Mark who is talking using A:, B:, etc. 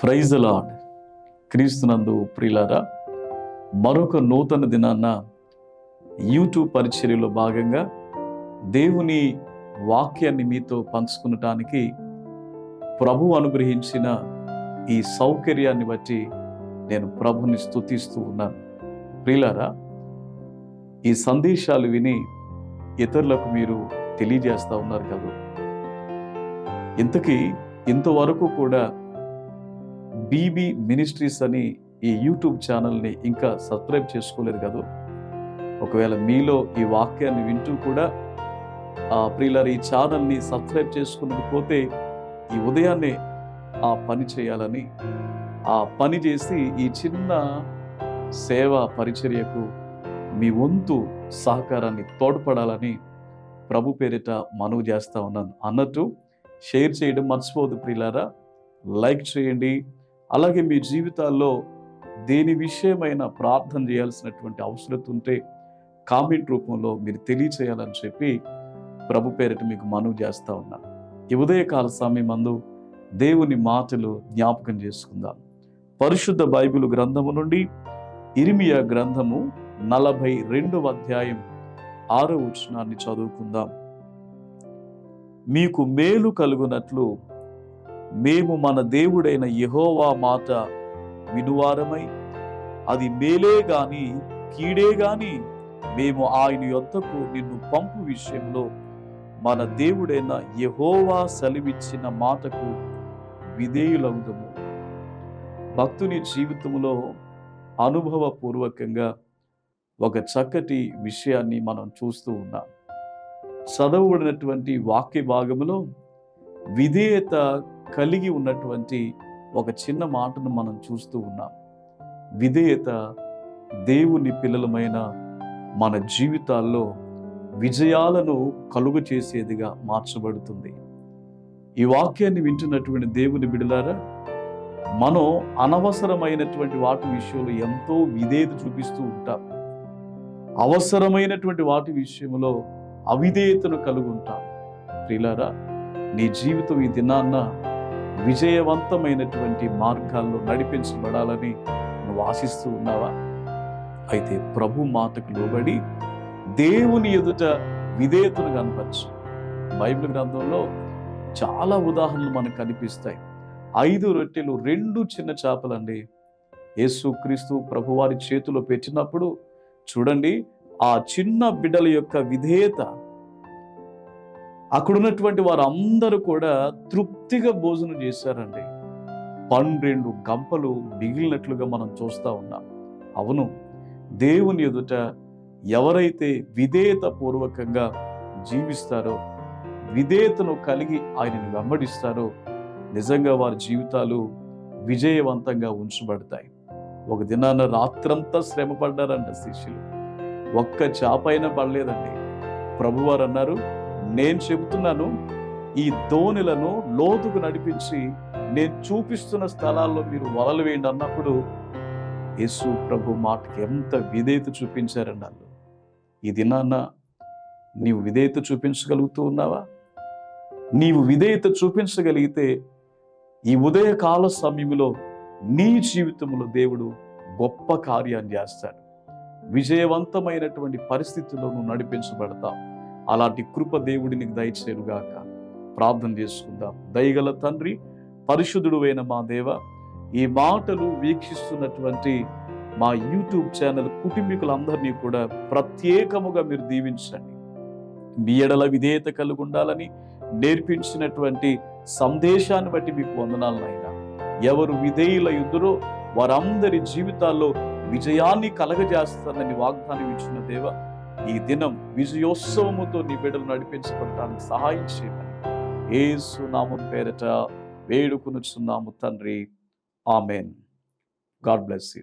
A: Praise lord క్రీస్తునందు ప్రియులారా మరొక నూతన దినాన్న యూట్యూబ్ పరిచర్యలో భాగంగా దేవుని వాక్యాన్ని మీతో పంచుకునటానికి ప్రభు అనుగ్రహించిన ఈ సౌకర్యాన్ని బట్టి నేను ప్రభుని స్తుతిస్తూ ఉన్నాను. ప్రియులారా ఈ సందేశాలు విని ఇతరులకు మీరు తెలియజేస్తూ ఉన్నారు కదా. ఇంతకీ ఇంతవరకు కూడా బీబీ మినిస్ట్రీస్ అని ఈ యూట్యూబ్ ఛానల్ని ఇంకా సబ్స్క్రైబ్ చేసుకోలేదు కదా? ఒకవేళ మీలో ఈ వాక్యాన్ని వింటూ కూడా ఆ ఈ ఛానల్ని సబ్స్క్రైబ్ చేసుకున్నకపోతే ఈ ఉదయాన్నే ఆ పని చేయాలని ఆ పని చేసి ఈ చిన్న సేవ పరిచర్యకు మీ వంతు సహకారాన్ని తోడ్పడాలని ప్రభు పేరిట మనవి చేస్తా ఉన్నాను. అన్నట్టు షేర్ చేయడం మర్చిపోదు ప్రియులారా. లైక్ చేయండి అలాగే మీ జీవితాల్లో దేని విషయమైన ప్రార్థన చేయాల్సినటువంటి అవసరం ఉంటే కామెంట్ రూపంలో మీరు తెలియచేయాలని చెప్పి ప్రభు పేరిట మీకు మనవి చేస్తూ ఉన్నాను ఈ ఉదయకాల సమయం మందు దేవుని మాటలు జ్ఞాపకం చేసుకుందాం. పరిశుద్ధ బైబిల్ గ్రంథము నుండి ఇరిమియా గ్రంథము నలభై రెండవ అధ్యాయం ఆరో వచనాన్ని చదువుకుందాం. మీకు మేలు కలుగునట్లు మేము మన దేవుడైన యహోవా మాట వినువారమై అది మేలే గాని కీడే గాని మేము ఆయన యొద్దకు నిన్ను పంపు విషయంలో మన దేవుడైన యహోవా సెలవిచ్చిన మాటకు విధేయులవుదము. భక్తుని జీవితంలో అనుభవపూర్వకంగా ఒక చక్కటి విషయాన్ని మనం చూస్తూ ఉన్నాం. చదవబడినటువంటి వాక్య భాగంలో విధేయత కలిగి ఉన్నటువంటి ఒక చిన్న మాటను మనం చూస్తూ ఉన్నాం. విధేయత దేవుని పిల్లలమైన మన జీవితాల్లో విజయాలను కలుగు చేసేదిగా మార్చబడుతుంది. ఈ వాక్యాన్ని వింటున్నటువంటి దేవుని బిడలారా మనం అనవసరమైనటువంటి వాటి విషయంలో ఎంతో విధేయత చూపిస్తూ ఉంటాం. అవసరమైనటువంటి వాటి విషయంలో అవిధేయతను కలిగి ఉంటాం ప్రియులారా నీ జీవితం ఈ దినాన్న విజయవంతమైనటువంటి మార్గాల్లో నడిపించబడాలని నువ్వు ఆశిస్తూ ఉన్నావా? అయితే ప్రభు మాటకు లోబడి దేవుని ఎదుట విధేయతను కనపరచు. బైబిల్ గ్రంథంలో చాలా ఉదాహరణలు మనకు కనిపిస్తాయి. ఐదు రొట్టెలు రెండు చిన్న చేపలండి. యేసు క్రీస్తు ప్రభువారి చేతిలో పెట్టినప్పుడు చూడండి ఆ చిన్న బిడ్డల యొక్క విధేయత అక్కడున్నటువంటి వారు అందరూ కూడా తృప్తిగా భోజనం చేశారండి. పన్నెండు గంపలు మిగిలినట్లుగా మనం చూస్తూ ఉన్నాం. అవును దేవుని ఎదుట ఎవరైతే విధేయత పూర్వకంగా జీవిస్తారో విధేయతను కలిగి ఆయనను వెంబడిస్తారో నిజంగా వారి జీవితాలు విజయవంతంగా ఉంచబడతాయి. ఒక దినాన రాత్రంతా శ్రమ పడ్డారంట శిష్యులు. ఒక్క చాపైనా పడలేదండి. ప్రభువారు అన్నారు నేను చెబుతున్నాను ఈ దోణులను లోతుకు నడిపించి నేను చూపిస్తున్న స్థలాల్లో మీరు వలలు వేయండి అన్నప్పుడు యేసు ప్రభు మాటకి ఎంత విధేయత చూపించారండి వాళ్ళు ఈ దినాన్న నీవు విధేయత చూపించగలుగుతూ ఉన్నావా? నీవు విధేయత చూపించగలిగితే ఈ ఉదయకాల సమయంలో నీ జీవితంలో దేవుడు గొప్ప కార్యాన్ని చేస్తాడు. విజయవంతమైనటువంటి పరిస్థితుల్లో నువ్వు నడిపించబడతావు. అలాంటి కృప దేవుడి నీకు దయచేరుగాక ప్రార్థన చేసుకుందాం. దయగల తండ్రి పరిశుద్ధుడు అయిన మా దేవ ఈ మాటలు వీక్షిస్తున్నటువంటి మా యూట్యూబ్ ఛానల్ కుటుంబీకులందరినీ కూడా ప్రత్యేకముగా మీరు దీవించండి. మీ ఎడల విధేయత కలిగి ఉండాలని నేర్పించినటువంటి సందేశాన్ని బట్టి మీకు వందనాలు నాయన. ఎవరు విధేయుల యుద్ధరో వారందరి జీవితాల్లో విజయాన్ని కలగజేస్తానని వాగ్దానం ఇచ్చిన దేవ ఈ దినం విజయోత్సవముతో నీ బిడ్డలు నడిపించబడటానికి సహాయం చేయమని. ఏసు నామం పేరట వేడుకొనుచున్నాము తండ్రి. ఆమెన్. God bless you.